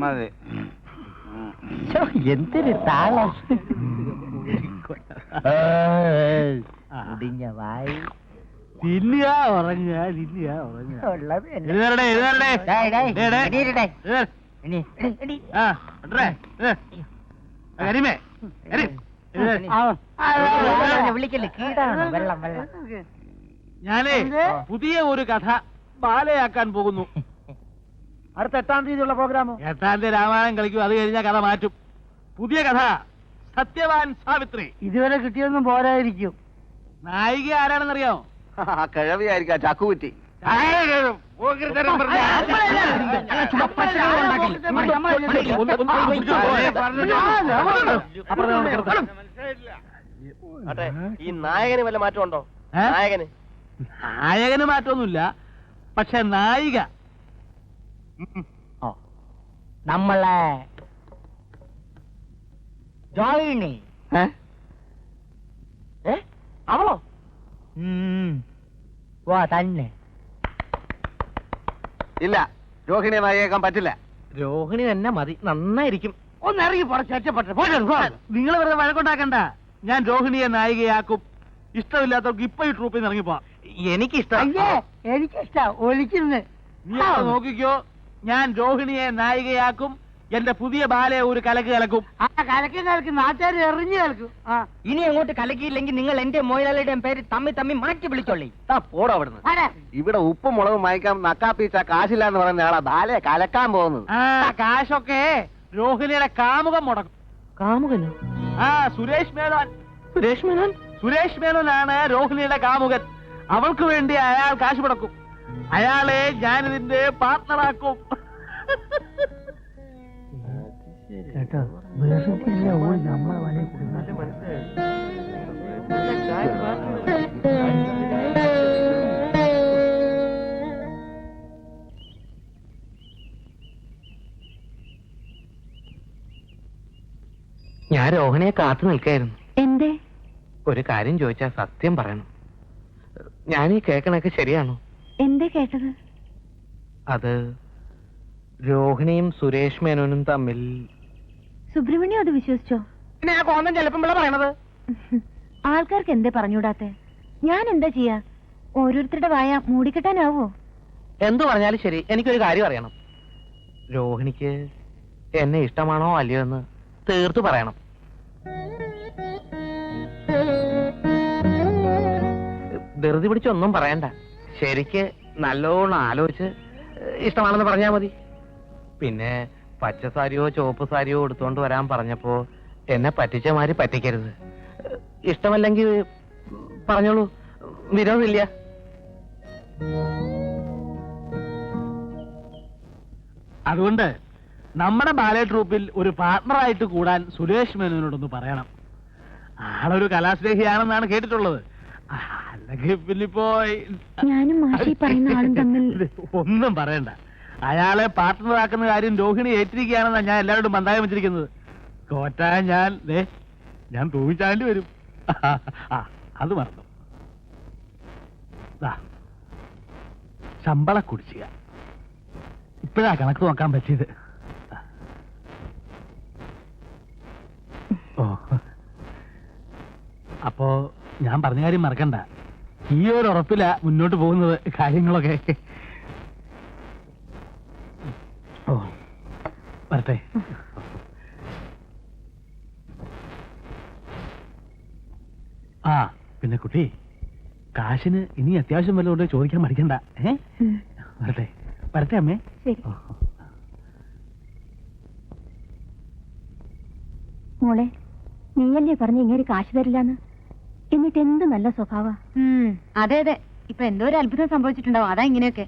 മതി. എന്തൊരു താളം. മുടിഞ്ഞ വായി. ഇല്ല ഉറങ്ങ ഇല്ല ഉറങ്ങ. എഴുതരടേ എഴുതരടേ കരീമേ. വിളിക്കല്ലേ? കീടാണ്? വെള്ളം ഞാനേ പുതിയ ഒരു കഥ ബാലയാക്കാൻ പോകുന്നു. അടുത്ത എട്ടാം തീയതിയുള്ള പ്രോഗ്രാമോ എട്ടാം തീയതി രാമായണം കളിക്കും അത് കഴിഞ്ഞാൽ കഥ മാറ്റും പുതിയ കഥ സത്യവാൻ സാവിത്രി ഇതുവരെ കിട്ടിയൊന്നും പോരായിരിക്കും നായിക ആരാണെന്നറിയാമോ കിഴവിയായിരിക്കാം ചക്കുകുറ്റി ഈ നായകന് വല്ല മാറ്റമുണ്ടോ? നായകന് നായകന് മാറ്റമൊന്നുമില്ല പക്ഷെ നായിക നമ്മളെ ജോയിനി അവളോ. വാ തന്നെ. ഇല്ല രോഹിണിയെ നായികേക്കാൻ പറ്റില്ല. രോഹിണി തന്നെ മതി നന്നായിരിക്കും. ഒന്ന് ഇറങ്ങി നിങ്ങൾ വെറുതെ വഴക്കുണ്ടാക്കണ്ട. ഞാൻ രോഹിണിയെ നായികയാക്കും. ഇഷ്ടമില്ലാത്തവർക്ക് ഇപ്പൊ ഈ ട്രൂപ്പിൽ നിന്ന് ഇറങ്ങിപ്പോ എനിക്കിഷ്ടം. എനിക്കിഷ്ട ഒലിക്കുന്നു നോക്കിക്കോ. ഞാൻ രോഹിണിയെ നായികയാക്കും എന്റെ പുതിയ ബാലയെ ഒരു കലക്ക് കലക്കും. ആ കലക്കി കലക്കി നാട്ടുകാർ എറിഞ്ഞു കലക്കും. ആ. ഇനി അങ്ങോട്ട് കലക്കിയില്ലെങ്കിൽ നിങ്ങൾ എന്റെ മോയിലാളിയുടെയും പേര് തമ്മി തമ്മി മാറ്റി വിളിച്ചോളി. പോടാ അവിടുന്ന്. ആരാ? ഇവിടെ ഉപ്പും മുളകും വാങ്ങിക്കാൻ നക്കാപ്പീച്ച കാശില്ല എന്ന് പറയുന്ന ആളാ ബാലയെ കലക്കാൻ പോകുന്നത്. ആ കാശൊക്കെ രോഹിണിയുടെ കാമുകം മുടക്കും. കാമുകനോ? ആ സുരേഷ് മേനോൻ. സുരേഷ് മേനോൻ? സുരേഷ് മേനോനാണ് രോഹിണിയുടെ കാമുകൻ. അവൾക്ക് വേണ്ടി അയാൾ കാശ് മുടക്കും. അയാളെ ഞാനിതിന്റെ പാർട്ണറാക്കും കേട്ടോ വെറുതെ ഓടി നമ്മളെ വലയിൽ കൊടുക്കുന്നത് ഞാൻ രോഹിണിയെ കാത്തു നിൽക്കായിരുന്നു. എന്തേ? ഒരു കാര്യം ചോദിച്ചാൽ സത്യം പറയണം. ഞാൻ ഈ കേൾക്കണൊക്കെ ശരിയാണോ? എന്തേ കേട്ടത്? അത് രോഹിണിയും സുരേഷ് മേനോനും തമ്മിൽ സുബ്രഹ്മണ്യം അത് വിശ്വസിച്ചോ? കോന്തം പറയണത്. ആൾക്കാർക്ക് എന്തേ പറഞ്ഞൂടാത്തെ ഞാൻ എന്താ ചെയ്യാ? ഓരോരുത്തരുടെ വായ മൂടിക്കെട്ടാനാവോ? എന്തു പറഞ്ഞാലും ശരി എനിക്കൊരു കാര്യം അറിയണം. രോഹിണിക്ക് എന്നെ ഇഷ്ടമാണോ അല്ലയോ എന്ന് തീർത്തു പറയണം. ധൃതി പിടിച്ചൊന്നും പറയണ്ട. ശരിക്ക് നല്ലോണം ആലോചിച്ച് ഇഷ്ടമാണെന്ന് പറഞ്ഞാ മതി. പിന്നെ പച്ച സാരിയോ ചുവപ്പ് സാരിയോ എടുത്തുകൊണ്ട് വരാൻ പറഞ്ഞപ്പോ എന്നെ പറ്റിച്ച മാതിരി പറ്റിക്കരുത്. ഇഷ്ടമല്ലെങ്കിൽ പറഞ്ഞോളൂ. വിരോധമില്ല. അതുകൊണ്ട് നമ്മുടെ ബാലെ ട്രൂപ്പിൽ ഒരു പാർട്ണറായിട്ട് കൂടാൻ സുരേഷ് മേനോനോടൊന്ന് പറയണം. ആളൊരു കലാസ്നേഹിയാണെന്നാണ് കേട്ടിട്ടുള്ളത്. ഞാനും മാഷി പറയുന്ന ആളും തമ്മിൽ ഒന്നും പറയണ്ട. അയാളെ പാർട്ട്ണറാക്കുന്ന കാര്യം രോഹിണി ഏറ്റിരിക്കുകയാണെന്നാണ് ഞാൻ എല്ലാവരോടും മന്ദായം വെച്ചിരിക്കുന്നത്. തോറ്റാ ഞാൻ ദേ ഞാൻ തൂവിച്ചാണ്ടി വരും. ആ അത് മറന്നു. ശമ്പള കുടിശ്ശിക. ഇപ്പോഴാ കണക്ക് നോക്കാൻ പറ്റിയത്. ഓ അപ്പോ ഞാൻ പറഞ്ഞ കാര്യം മറക്കണ്ട. ഈ ഒരു ഉറപ്പില മുന്നോട്ട് പോകുന്നത് കാര്യങ്ങളൊക്കെ. ഓ വരട്ടെ. ആ പിന്നെ കുട്ടി കാശിന് ഇനി അത്യാവശ്യം വല്ലതുകൊണ്ട് ചോദിക്കാൻ മടിക്കണ്ട. ഏ? വരട്ടെ. വരട്ടെ അമ്മേ. മോളെ നീയല്ലേ പറഞ്ഞു ഇങ്ങനെ കാശ് തരില്ലാന്ന്? എന്നിട്ട് എന്ത് നല്ല സ്വഭാവ? അതെ അതെ. ഇപ്പൊ എന്തോ ഒരു അത്ഭുതം സംഭവിച്ചിട്ടുണ്ടാവും. അതാ ഇങ്ങനെയൊക്കെ.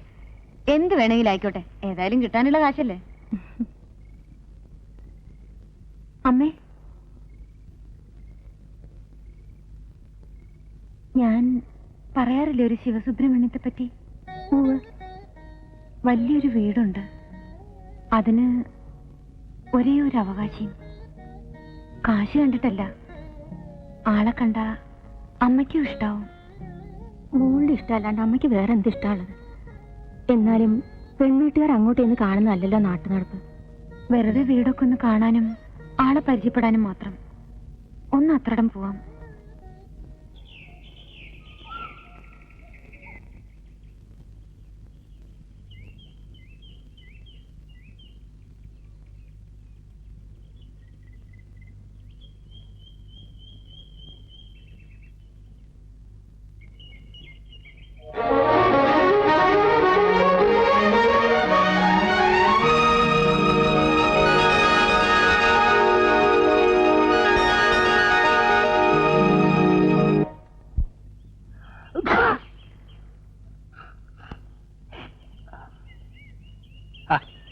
എന്ത് വേണമെങ്കിലും ആയിക്കോട്ടെ. ഏതായാലും കിട്ടാനുള്ള കാശല്ലേ? അമ്മേ. ഞാൻ പറയാറില്ലേ ഒരു ശിവസുബ്രഹ്മണ്യത്തെ പറ്റി. വലിയൊരു വീടുണ്ട്. അതിന് ഒരേ ഒരു അവകാശിയും. കാശ് കണ്ടിട്ടല്ല. ആളെ കണ്ട അമ്മയ്ക്കും ഇഷ്ടാവും. മോളുടെ ഇഷ്ടമല്ലാണ്ട് അമ്മയ്ക്ക് വേറെ എന്ത് ഇഷ്ടമുള്ളത് എന്നാലും പെൺവീട്ടുകാർ അങ്ങോട്ട് ഇന്ന് കാണുന്നതല്ലല്ലോ നാട്ടു നടപ്പ് വെറുതെ വീടൊക്കെ ഒന്ന് കാണാനും ആളെ പരിചയപ്പെടാനും മാത്രം. ഒന്ന് അത്രടം പോവാം.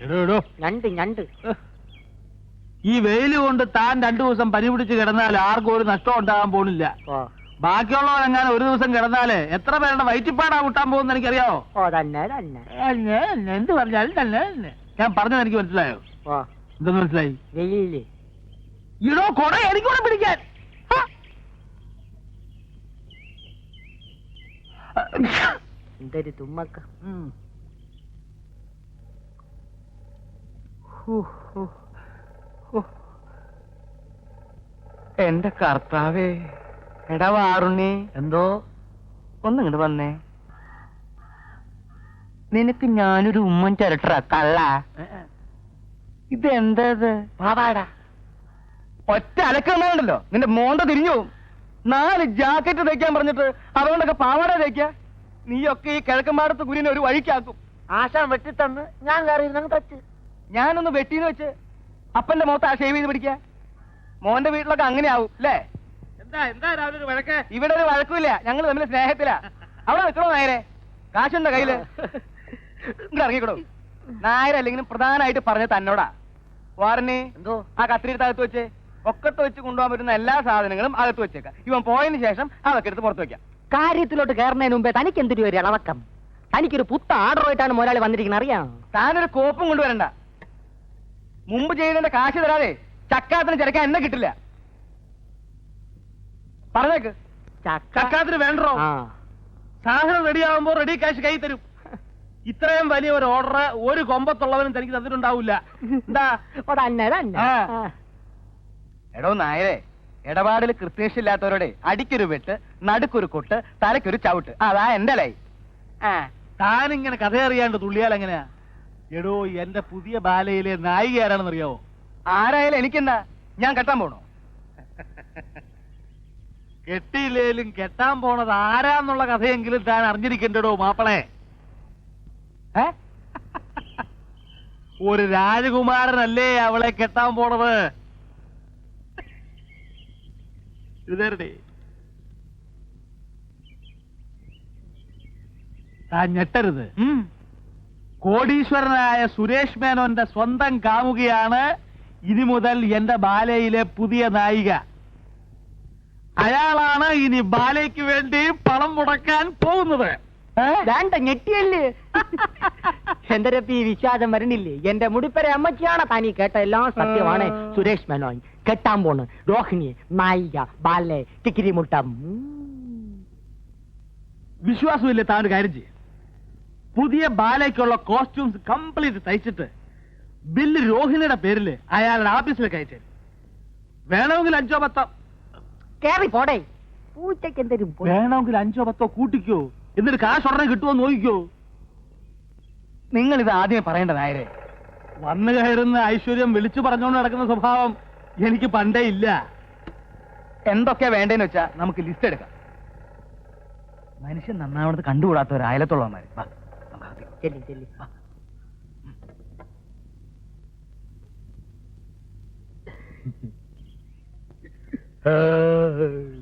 എടോ എടോ. ഞണ്ട് ഞണ്ട്. ഈ വെയിൽ കൊണ്ട് താൻ രണ്ടു ദിവസം പനി പിടിച്ച് കിടന്നാൽ ആർക്കും ഒരു നഷ്ടം ഉണ്ടാകാൻ പോണില്ല. ഓ ബാക്കിയുള്ളവരെങ്ങാനും ഒരു ദിവസം കിടന്നാൽ എത്ര പേരുടെ വയറ്റിപ്പാടാ കൂട്ടാൻ പോകുന്ന എനിക്കറിയാവോ? ഓ തന്നെ തന്നെ. എന്ത് പറഞ്ഞാലും തന്നെ തന്നെ. ഞാൻ പറഞ്ഞത് എനിക്ക് മനസ്സിലായോ? ഓ എന്തെന്ന് മനസ്സിലായി? വെയിൽ. ഇടോ കൊട എനിക്കൂടെ പിടിക്കാൻ. എന്തൊരു തുമ്മക്ക. ഉം. എന്റെ കർത്താവേ എടാ വാറുണ്ണി. എന്തോ? ഒന്നിങ്ങോട്ട് വന്നേ. നിനക്ക് ഞാനൊരു ഉമ്മൻ ചിരട്ടറ കള്ള. ഇത് ഇത്? പാവാടാ ഒറ്റ അലക്കുന്നുണ്ടല്ലോ നിന്റെ മോണ്ട തിരിഞ്ഞു. നാല് ജാക്കറ്റ് തയ്ക്കാൻ പറഞ്ഞിട്ട് അതുകൊണ്ടൊക്കെ പാവാട തയ്ക്ക നീയൊക്കെ ഈ കിഴക്കമ്പാടത്ത് കുരിനെ ഒരു വഴിക്കാക്കും. ആശാൻ വെട്ടിത്തന്ന്. ഞാൻ കയറി തച്ച്. ഞാനൊന്ന് വെട്ടിന്ന് വെച്ച് അപ്പന്റെ മുഖത്ത് ആ ഷേവ് ചെയ്ത് പിടിക്ക മോന്റെ വീട്ടിലൊക്കെ അങ്ങനെ ആവും അല്ലേ? എന്താ എന്താ രാവിലെ ഒരു വഴക്ക്? ഇവിടെ ഒരു വഴക്കുമില്ല ഞങ്ങൾ തമ്മിൽ സ്നേഹത്തിലാ. അവിടെ നിൽക്കണോ നായരെ? കാശുണ്ടോ കയ്യിൽ? ഇങ്ങോട്ട് ഇറങ്ങിക്കണോ നായരല്ലെങ്കിലും പ്രധാനമായിട്ട് പറഞ്ഞ തന്നോടാ. വാറിന് എന്തോ? ആ കത്തിരിയുടെ അകത്ത് വെച്ച് ഒക്കത്ത് വെച്ച് കൊണ്ടുപോകാൻ പറ്റുന്ന എല്ലാ സാധനങ്ങളും അകത്ത് വെച്ചേക്കാം. ഇവൻ പോയതിന് ശേഷം അതൊക്കെ എടുത്ത് പുറത്ത് വെക്കാം. കാര്യത്തിലോട്ട് കയറുന്നതിന് മുമ്പേ തനിക്ക് എന്തൊരു ഒരു ഇളവക്കം? തനിക്കൊരു പുത്ത ആർഡറുമായിട്ടാണ് മുതലാളി വന്നിരിക്കുന്നത് അറിയാം? താനൊരു കോപ്പും കൊണ്ടുവരണ്ട. മുമ്പ് ചെയ്തതിന്റെ കാശ് തരാതെ ചക്കാത്തിന് ചിരക്കാൻ എന്നെ കിട്ടില്ല. പറഞ്ഞേക്ക്. ചക്ക ചക്കാത്തിന് വേണ്ടോ സാധനം റെഡിയാവുമ്പോ റെഡി കാശ് കൈ തരും. ഇത്രയും വലിയ ഒരു ഓർഡർ ഒരു കൊമ്പത്തുള്ളവനും തനിക്ക് തന്നിട്ടുണ്ടാവില്ല. എന്താ. എടോ നായരെ ഇടപാടിൽ കൃത്യനിഷ്ഠില്ലാത്തവരോടെ അടിക്കൊരു വെട്ട് നടുക്കൊരു കൊട്ട് തലക്കൊരു ചവിട്ട്. അതാ എന്റെ ലൈ. താനിങ്ങനെ കഥ അറിയാണ്ട് തുള്ളിയാൽ എങ്ങനെയാ? എടോ എന്റെ പുതിയ ബാലയിലെ നായിക ആരാണെന്ന് അറിയാവോ ആരായാലും എനിക്കെന്താ? ഞാൻ കെട്ടാൻ പോണോ? കെട്ടിയില്ലേലും കെട്ടാൻ പോണത് ആരാന്നുള്ള കഥയെങ്കിലും താൻ അറിഞ്ഞിരിക്കണ്ടടോ മാപ്പളെ. ഒരു രാജകുമാരനല്ലേ അവളെ കെട്ടാൻ പോണത്? ഇതേ താൻ ഞെട്ടരുത്. കോടീശ്വരനായ സുരേഷ് മേനോന്റെ സ്വന്തം കാമുകയാണ് ഇനി മുതൽ എന്റെ ബാലയിലെ പുതിയ നായിക. അയാളാണ് ഇനി ബാലയ്ക്ക് വേണ്ടി പണം മുടക്കാൻ പോകുന്നത്. വേണ്ട ഞെട്ടിയല്ലേ? എന്റെ രപ്പി ഈ വിശ്വാസം വരണില്ലേ? എന്റെ മുടിപ്പരെ അമ്മച്ചിയാണ് താനീ കേട്ട എല്ലാം സത്യമാണ്. സുരേഷ് മേനോൻ കെട്ടാൻ പോണ്. രോഹിണി നായിക ബാലെ തിക്കിരി മുട്ടം വിശ്വാസമില്ല താൻ ഒരു കാര്യം ചെയ്യും. പുതിയ ബാലയ്ക്കുള്ള കോസ്റ്റ്യൂംസ് കംപ്ലീറ്റ് തയ്ച്ചിട്ട് ബില്ല് രോഹിണിയുടെ പേരിൽ അയാളുടെ ഓഫീസിലേക്ക് അയച്ചു വേണമെങ്കിൽ അഞ്ചോ പത്തോ കേറി പോടേ. പൂച്ചയ്ക്ക് എന്തെങ്കിലും വേണമെങ്കിൽ അഞ്ചോ പത്തോ കൂട്ടിക്കോ. എന്നിട്ട് കാശ് ഉടനെ കിട്ടുമോ നോക്കിക്കോ. നിങ്ങൾ ഇത് ആദ്യമേ പറയേണ്ട നായരെ. വന്നു കയറുന്ന ഐശ്വര്യം വിളിച്ചു പറഞ്ഞുകൊണ്ട് നടക്കുന്ന സ്വഭാവം എനിക്ക് പണ്ടേ ഇല്ല. എന്തൊക്കെ വേണ്ടേന്ന് വെച്ചാ നമുക്ക് ലിസ്റ്റ് എടുക്കാം. മനുഷ്യൻ നന്നാവണത് കണ്ടുകൂടാത്തവർ അയലത്തുള്ളവന്മാര്. വാ, നമുക്ക് അകത്തേക്ക്